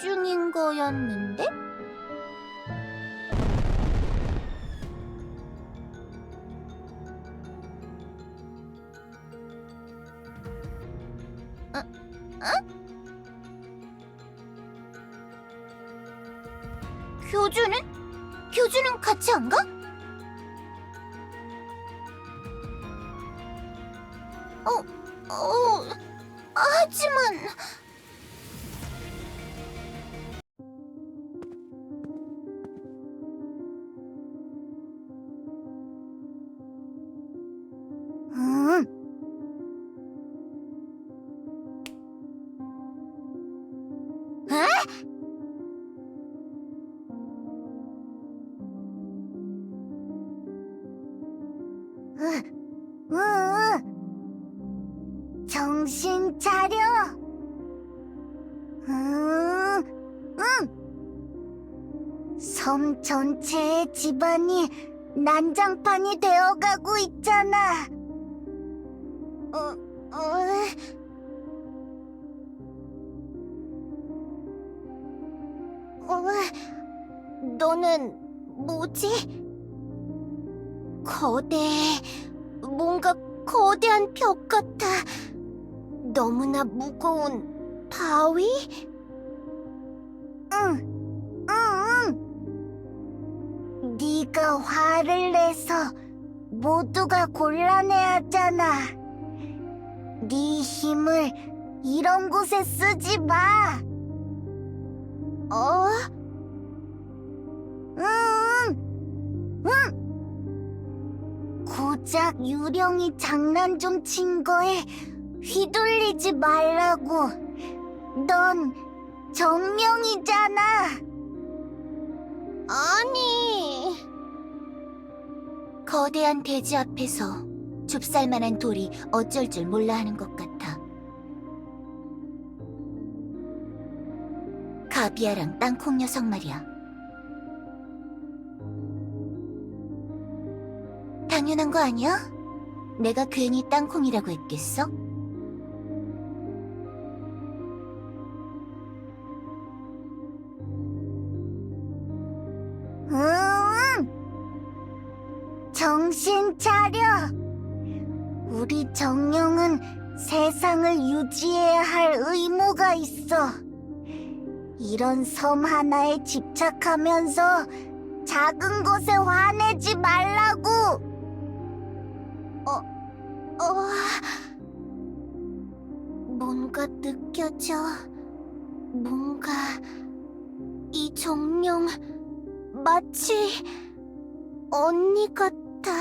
중인 거였는데? 어? 어? 교주는? 교주는 같이 안 가? 어, 어, 하지만... 으, 으, 정신 차려. 응, 응. 섬 전체의 집안이 난장판이 되어가고 있잖아. 어, 어. 어, 너는 뭐지? 거대, 뭔가 거대한 벽 같아. 너무나 무거운 바위? 응, 응, 응. 네가 화를 내서 모두가 곤란해하잖아. 네 힘을 이런 곳에 쓰지 마. 고작 유령이 장난 좀 친 거에 휘둘리지 말라고. 넌 정령이잖아. 아니. 거대한 대지 앞에서 좁쌀만한 돌이 어쩔 줄 몰라 하는 것 같아. 가비아랑 땅콩 녀석 말이야. 당연한 거 아니야? 내가 괜히 땅콩이라고 했겠어? 응! 정신 차려! 우리 정령은 세상을 유지해야 할 의무가 있어. 이런 섬 하나에 집착하면서 작은 것에 화내지 말라고! 뭔가 느껴져. 뭔가... 이 정령... 마치... 언니 같아.